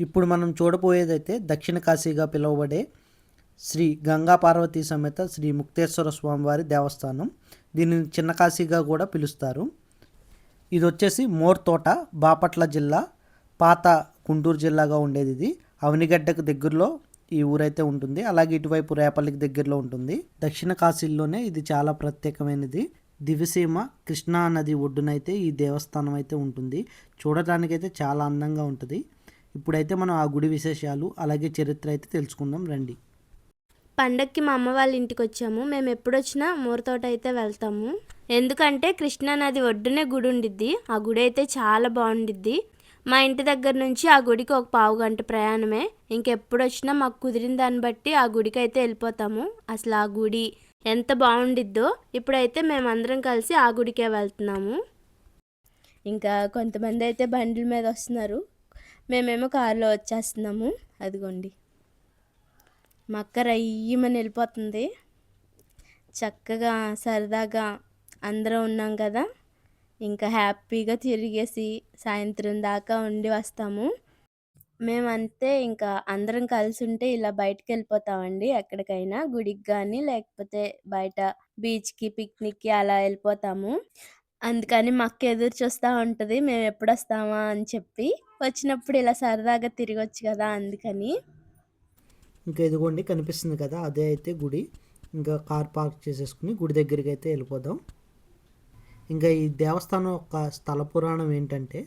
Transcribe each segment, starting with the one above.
ఇప్పుడు మనం చూడబోయేదైతే దక్షిణ కాశీగా పిలువబడే శ్రీ గంగా పార్వతీ సమేత శ్రీ ముక్తేశ్వర స్వామివారి దేవస్థానం. దీనిని చిన్న కాశీగా కూడా పిలుస్తారు. ఇది వచ్చేసి మోర్తోట బాపట్ల జిల్లా పాత గుంటూరు జిల్లాగా ఉండేది ఇది. అవనిగడ్డకు దగ్గరలో ఈ ఊరైతే ఉంటుంది. అలాగే ఇటువైపు రేపల్లికి దగ్గరలో ఉంటుంది. దక్షిణ కాశీలోనే ఇది చాలా ప్రత్యేకమైనది. దివిసీమ కృష్ణా నది ఒడ్డునైతే ఈ దేవస్థానం అయితే ఉంటుంది. చూడటానికైతే చాలా అందంగా ఉంటుంది. ఇప్పుడైతే మనం ఆ గుడి విశేషాలు అలాగే చరిత్ర అయితే తెలుసుకుందాం రండి. పండక్కి మా అమ్మ వాళ్ళ ఇంటికి వచ్చాము. మేము ఎప్పుడు వచ్చినా మూరతోట అయితే వెళ్తాము. ఎందుకంటే కృష్ణా నది ఒడ్డునే గుడి ఉండిద్ది. ఆ గుడి అయితే చాలా బాగుండిద్ది. మా ఇంటి దగ్గర నుంచి ఆ గుడికి ఒక పావు గంట ప్రయాణమే. ఇంకెప్పుడు వచ్చినా మాకు కుదిరిన దాన్ని బట్టి ఆ గుడికి అయితే వెళ్ళిపోతాము. అసలు ఆ గుడి ఎంత బాగుండిద్దో ఇప్పుడైతే మేమందరం కలిసి ఆ గుడికే వెళ్తున్నాము. ఇంకా కొంతమంది అయితే బండ్ల మీద వస్తున్నారు. మేమేమో కారులో వచ్చేస్తున్నాము. అదిగోండి. మా అక్క రయ్యమని వెళ్ళిపోతుంది. చక్కగా సరదాగా అందరం ఉన్నాం కదా. ఇంకా హ్యాపీగా తిరిగేసి సాయంత్రం దాకా ఉండి వస్తాము. మేమంతే ఇంకా అందరం కలిసి ఉంటే ఇలా బయటకు వెళ్ళిపోతామండి ఎక్కడికైనా. గుడికి కానీ లేకపోతే బయట బీచ్కి పిక్నిక్కి అలా వెళ్ళిపోతాము. అందుకని మా అక్క ఎదురు చూస్తూ ఉంటుంది మేము ఎప్పుడు వస్తామా అని చెప్పి. వచ్చినప్పుడు ఇలా సరదాగా తిరగొచ్చు కదా అందుకని. ఇంకా ఇదిగోండి కనిపిస్తుంది కదా అదే అయితే గుడి. ఇంకా కార్ పార్క్ చేసేసుకుని గుడి దగ్గరికి అయితే వెళ్ళిపోదాం. ఇంకా ఈ దేవస్థానం యొక్క స్థల పురాణం ఏంటంటే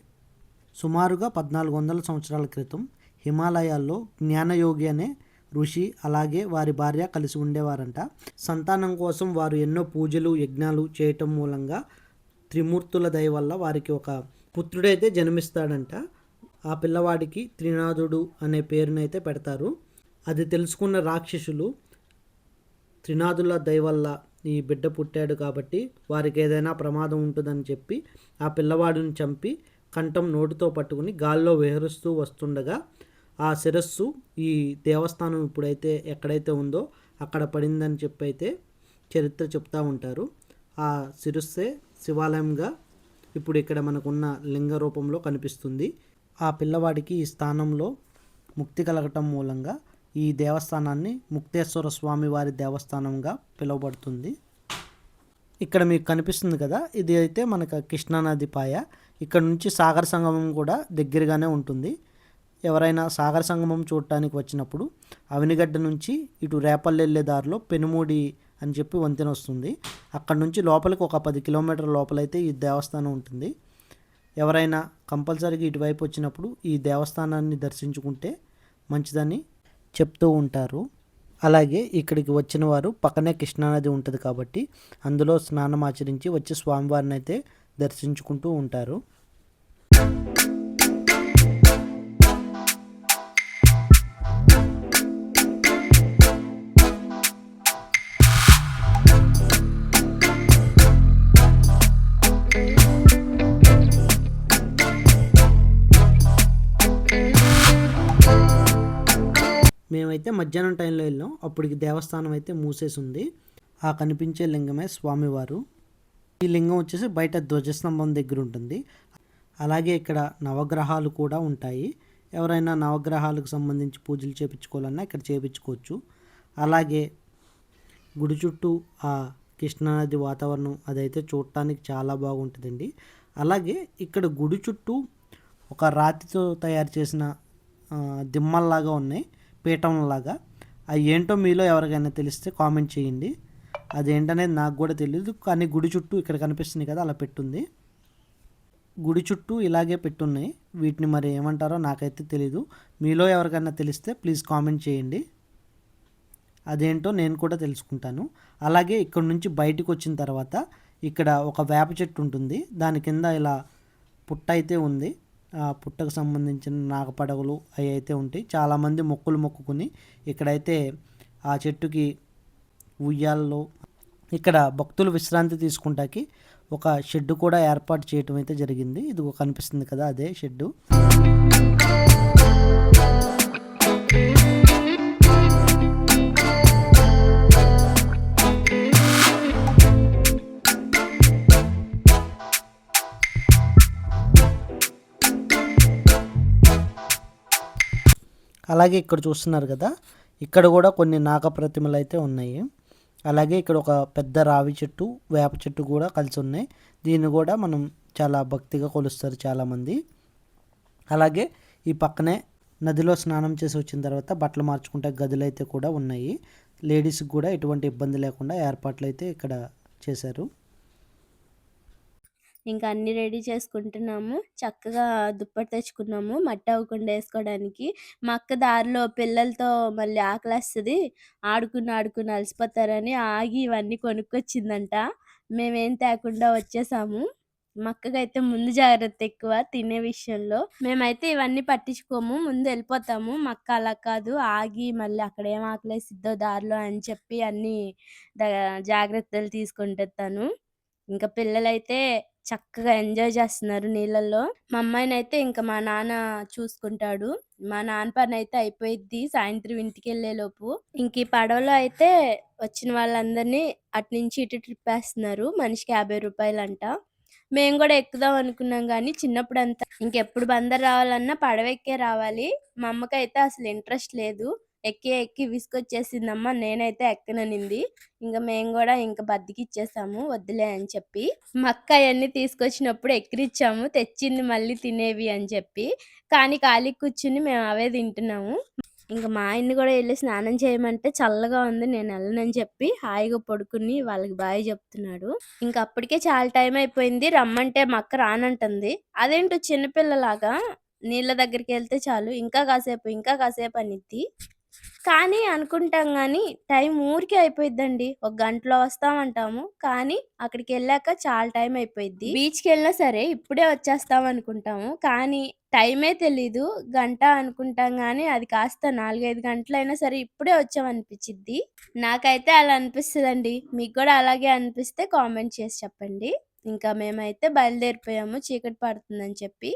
సుమారుగా పద్నాలుగు వందల సంవత్సరాల క్రితం హిమాలయాల్లో జ్ఞానయోగి అనే ఋషి అలాగే వారి భార్య కలిసి ఉండేవారంట. సంతానం కోసం వారు ఎన్నో పూజలు యజ్ఞాలు చేయటం మూలంగా త్రిమూర్తుల దయ వల్ల వారికి ఒక పుత్రుడైతే జన్మిస్తాడంట. ఆ పిల్లవాడికి త్రినాథుడు అనే పేరునైతే పెడతారు. అది తెలుసుకున్న రాక్షసులు త్రినాథుల దయ వల్ల ఈ బిడ్డ పుట్టాడు కాబట్టి వారికి ఏదైనా ప్రమాదం ఉంటుందని చెప్పి ఆ పిల్లవాడిని చంపి కంఠం నోటితో పట్టుకుని గాల్లో విహరిస్తూ వస్తుండగా ఆ శిరస్సు ఈ దేవస్థానం ఇప్పుడైతే ఎక్కడైతే ఉందో అక్కడ పడిందని చెప్పి అయితే చరిత్ర చెప్తూ ఉంటారు. ఆ శిరస్సే శివాలయంగా ఇప్పుడు ఇక్కడ మనకున్న లింగ రూపంలో కనిపిస్తుంది. ఆ పిల్లవాడికి ఈ స్థానంలో ముక్తి కలగటం మూలంగా ఈ దేవస్థానాన్ని ముక్తేశ్వర స్వామి వారి దేవస్థానంగా పిలువబడుతుంది. ఇక్కడ మీకు కనిపిస్తుంది కదా ఇది అయితే మనకు కృష్ణానది పాయ. ఇక్కడ నుంచి సాగర సంగమం కూడా దగ్గరగానే ఉంటుంది. ఎవరైనా సాగర సంగమం చూడటానికి వచ్చినప్పుడు అవినిగడ్డ నుంచి ఇటు రేపల్లి వెళ్ళే దారిలో పెనుమూడి అని చెప్పి వంతెన వస్తుంది. అక్కడ నుంచి లోపలికి ఒక పది కిలోమీటర్ లోపలైతే ఈ దేవస్థానం ఉంటుంది. ఎవరైనా కంపల్సరీగా ఇటువైపు వచ్చినప్పుడు ఈ దేవస్థానాన్ని దర్శించుకుంటే మంచిదని చెప్తూ ఉంటారు. అలాగే ఇక్కడికి వచ్చిన వారు పక్కనే కృష్ణానది ఉంటుంది కాబట్టి అందులో స్నానం ఆచరించి వచ్చి స్వామివారిని అయితే దర్శించుకుంటూ ఉంటారు. అయితే మధ్యాహ్నం టైంలో వెళ్ళాం. అప్పటికి దేవస్థానం అయితే మూసేసి ఉంది ఆ కనిపించే లింగమే స్వామివారు. ఈ లింగం వచ్చేసి బయట ధ్వజస్తంభం దగ్గర ఉంటుంది అలాగే ఇక్కడ నవగ్రహాలు కూడా ఉంటాయి. ఎవరైనా నవగ్రహాలకు సంబంధించి పూజలు చేపించుకోవాలన్నా ఇక్కడ చేపించుకోవచ్చు. అలాగే గుడి చుట్టూ ఆ కృష్ణానది వాతావరణం అదైతే చూడటానికి చాలా బాగుంటుందండి. అలాగే ఇక్కడ గుడి చుట్టూ ఒక రాతితో తయారు చేసిన దిమ్మల్లాగా ఉన్నాయి. పీఠంలాగా. అవి ఏంటో మీలో ఎవరికైనా తెలిస్తే కామెంట్ చేయండి. అదేంటనేది నాకు కూడా తెలియదు కానీ గుడి చుట్టూ ఇక్కడ కనిపిస్తుంది కదా అలా పెట్టుంది. గుడి చుట్టూ ఇలాగే పెట్టున్నాయి. వీటిని మరి ఏమంటారో నాకైతే తెలీదు. మీలో ఎవరికైనా తెలిస్తే ప్లీజ్ కామెంట్ చేయండి. అదేంటో నేను కూడా తెలుసుకుంటాను. అలాగే ఇక్కడ నుంచి బయటకు వచ్చిన తర్వాత ఇక్కడ ఒక వేప చెట్టు ఉంటుంది. దాని కింద ఇలా పుట్ట అయితే ఉంది. పుట్టకు సంబంధించిన నాగపడగలు అవి అయితే ఉంటాయి. చాలామంది మొక్కులు మొక్కుకుని ఇక్కడైతే ఆ చెట్టుకి ఉయ్యాల్లో ఇక్కడ భక్తులు విశ్రాంతి తీసుకుంటాకి ఒక షెడ్ కూడా ఏర్పాటు చేయటం అయితే జరిగింది. ఇది కనిపిస్తుంది కదా అదే షెడ్డు. అలాగే ఇక్కడ చూస్తున్నారు కదా ఇక్కడ కూడా కొన్ని నాగ ప్రతిమలు అయితే ఉన్నాయి. అలాగే ఇక్కడ ఒక పెద్ద రావి చెట్టు వేప చెట్టు కూడా కలిసి ఉన్నాయి. దీన్ని కూడా మనం చాలా భక్తిగా కొలుస్తారు చాలామంది. అలాగే ఈ పక్కనే నదిలో స్నానం చేసి వచ్చిన తర్వాత బట్టలు మార్చుకుంటే గదులు అయితే కూడా ఉన్నాయి. లేడీస్కి కూడా ఎటువంటి ఇబ్బంది లేకుండా ఏర్పాట్లు అయితే ఇక్కడ చేశారు. ఇంకా అన్ని రెడీ చేసుకుంటున్నాము. చక్కగా దుప్పటి తెచ్చుకున్నాము. మట్టి అవ్వకుండా వేసుకోవడానికి. మా అక్క దారిలో పిల్లలతో మళ్ళీ ఆకలేస్తుంది. ఆడుకుని ఆడుకుని అలసిపోతారని ఆగి ఇవన్నీ కొనుక్కొచ్చిందంట. మేమేం తేకుండా వచ్చేసాము. మా ముందు జాగ్రత్త ఎక్కువ తినే విషయంలో. మేమైతే ఇవన్నీ పట్టించుకోము. ముందు వెళ్ళిపోతాము. మక్క అలా కాదు. ఆగి మళ్ళీ అక్కడ ఏం ఆకలేసిద్దో దారిలో అని చెప్పి అన్ని జాగ్రత్తలు తీసుకుంటాను తను ఇంకా పిల్లలైతే చక్కగా ఎంజాయ్ చేస్తున్నారు నీళ్ళల్లో. మా అమ్మాయిని అయితే ఇంకా మా నాన్న చూసుకుంటాడు. మా నాన్న పని అయితే అయిపోయిద్ది సాయంత్రం ఇంటికి వెళ్ళేలోపు. ఇంక ఈ పడవలో అయితే వచ్చిన వాళ్ళందరినీ అటు నుంచి ఇటు ట్రిప్ వేస్తున్నారు మనిషికి యాభై రూపాయలు అంట మేము కూడా ఎక్కుదాం అనుకున్నాం కానీ చిన్నప్పుడు అంతా ఇంకెప్పుడు బందర్ రావాలన్నా పడవ ఎక్కే రావాలి. మా అమ్మకైతే అసలు ఇంట్రెస్ట్ లేదు. ఎక్కి ఎక్కి విసుకొచ్చేసిందమ్మా నేనైతే ఎక్కననింది. ఇంకా మేము కూడా ఇంకా బద్దకిచ్చేసాము. వద్దులే అని చెప్పి. మక్క అవన్నీ తీసుకొచ్చినప్పుడు ఎక్కిరిచ్చాము. తెచ్చింది మళ్ళీ తినేవి అని చెప్పి. కానీ ఖాళీ కూర్చుని మేము అవే తింటున్నాము. ఇంకా మా ఆయన్ని కూడా వెళ్ళి స్నానం చేయమంటే చల్లగా ఉంది. నేను వెళ్ళనని చెప్పి హాయిగా పడుకుని వాళ్ళకి బాయ్ చెప్తున్నాడు. ఇంకా అప్పటికే చాలా టైం అయిపోయింది. రమ్మంటే మా అక్క రానంటుంది. అదేంటో చిన్నపిల్లలాగా నీళ్ళ దగ్గరికి వెళ్తే చాలు. ఇంకా కాసేపు ఇంకా కాసేపు అనిద్ది. కానీ అనుకుంటాం కానీ టైం ఊరికే అయిపోయిద్దండి. ఒక గంటలో వస్తామంటాము. కానీ అక్కడికి వెళ్ళాక చాలా టైం అయిపోయిద్ది. బీచ్కి వెళ్ళినా సరే ఇప్పుడే వచ్చేస్తాం అనుకుంటాము కానీ టైమే తెలీదు. గంట అనుకుంటాం కానీ అది కాస్త నాలుగైదు గంటలైనా సరే ఇప్పుడే వచ్చామనిపించిద్ది నాకైతే అలా అనిపిస్తుందండి. మీకు కూడా అలాగే అనిపిస్తే కామెంట్ చేసి చెప్పండి. ఇంకా మేమైతే బయలుదేరిపోయాము. చీకటి పడుతుందని చెప్పి.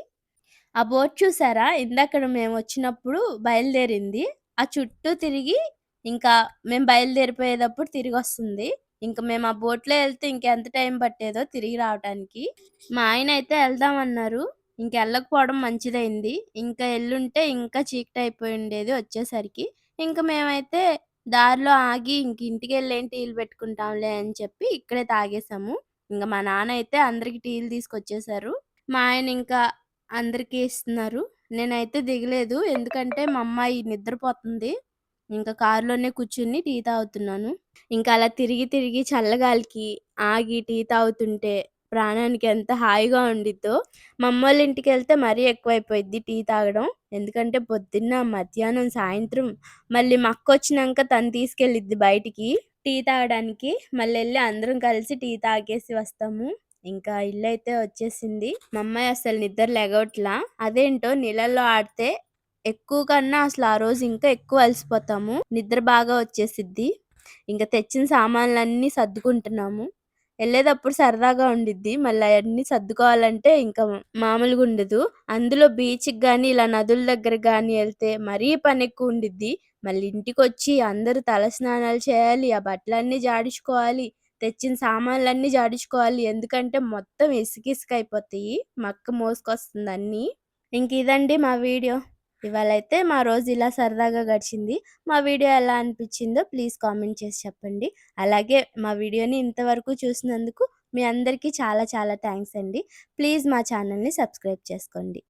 ఆ బోట్ చూసారా? ఇందాక మేము వచ్చినప్పుడు బయలుదేరింది. ఆ చుట్టూ తిరిగి ఇంకా మేము బయలుదేరిపోయేటప్పుడు తిరిగి వస్తుంది ఇంకా మేము ఆ బోట్లో వెళ్తే ఇంకెంత టైం పట్టేదో తిరిగి రావడానికి మా ఆయన అయితే వెళ్దామన్నారు ఇంక వెళ్ళకపోవడం మంచిదైంది. ఇంకా ఎల్లుంటే ఇంకా చీకటి అయిపోయి ఉండేది వచ్చేసరికి. ఇంకా మేమైతే దారిలో ఆగి ఇంక ఇంటికి వెళ్ళేం టీలు పెట్టుకుంటాంలే అని చెప్పి ఇక్కడే తాగేసాము. ఇంకా మా నాన్న అయితే అందరికి టీలు తీసుకొచ్చేసారు. మా ఆయన ఇంకా అందరికీ ఇస్తున్నారు. నేనైతే దిగలేదు. ఎందుకంటే మా అమ్మాయి నిద్రపోతుంది. ఇంకా కారులోనే కూర్చుని టీ తాగుతున్నాను. ఇంకా అలా తిరిగి తిరిగి చల్లగాలికి ఆగి టీ తాగుతుంటే ప్రాణానికి ఎంత హాయిగా ఉండిద్దో మా అమ్మ వాళ్ళ ఇంటికి వెళ్తే మరీ ఎక్కువైపోయింది టీ తాగడం. ఎందుకంటే పొద్దున్న మధ్యాహ్నం సాయంత్రం మళ్ళీ మక్క వచ్చినాక తను తీసుకెళ్ళిద్ది బయటికి. టీ తాగడానికి మళ్ళీ వెళ్ళి అందరం కలిసి టీ తాగేసి వస్తాము. ఇంకా ఇల్లు అయితే వచ్చేసింది. మా అమ్మాయి అసలు నిద్ర లెగవట్లా. అదేంటో నీళ్ళల్లో ఆడితే ఎక్కువ కన్నా అసలు ఆ రోజు ఇంకా ఎక్కువ అలసిపోతాము. నిద్ర బాగా వచ్చేసిద్ది. ఇంకా తెచ్చిన సామాన్లన్నీ సర్దుకుంటున్నాము. వెళ్ళేటప్పుడు సరదాగా ఉండిద్ది. మళ్ళీ అవన్నీ సర్దుకోవాలంటే ఇంకా మామూలుగా ఉండదు. అందులో బీచ్కి కానీ ఇలా నదుల దగ్గర కానీ వెళ్తే మరీ పని ఎక్కువ ఉండిద్ది. మళ్ళీ ఇంటికి వచ్చి అందరూ తల స్నానాలు చేయాలి. ఆ బట్టలన్నీ జాడించుకోవాలి. తెచ్చిన సామాన్లన్నీ జాడించుకోవాలి. ఎందుకంటే మొత్తం ఇసుక ఇసుక అయిపోతాయి. మక్క మోసుకొస్తుంది అన్నీ. ఇంక ఇదండి మా వీడియో. ఇవాళైతే మా రోజు ఇలా సరదాగా గడిచింది. మా వీడియో ఎలా అనిపించిందో ప్లీజ్ కామెంట్ చేసి చెప్పండి. అలాగే మా వీడియోని ఇంతవరకు చూసినందుకు మీ అందరికీ చాలా చాలా థ్యాంక్స్ అండి. ప్లీజ్ మా ఛానల్ని సబ్స్క్రైబ్ చేసుకోండి.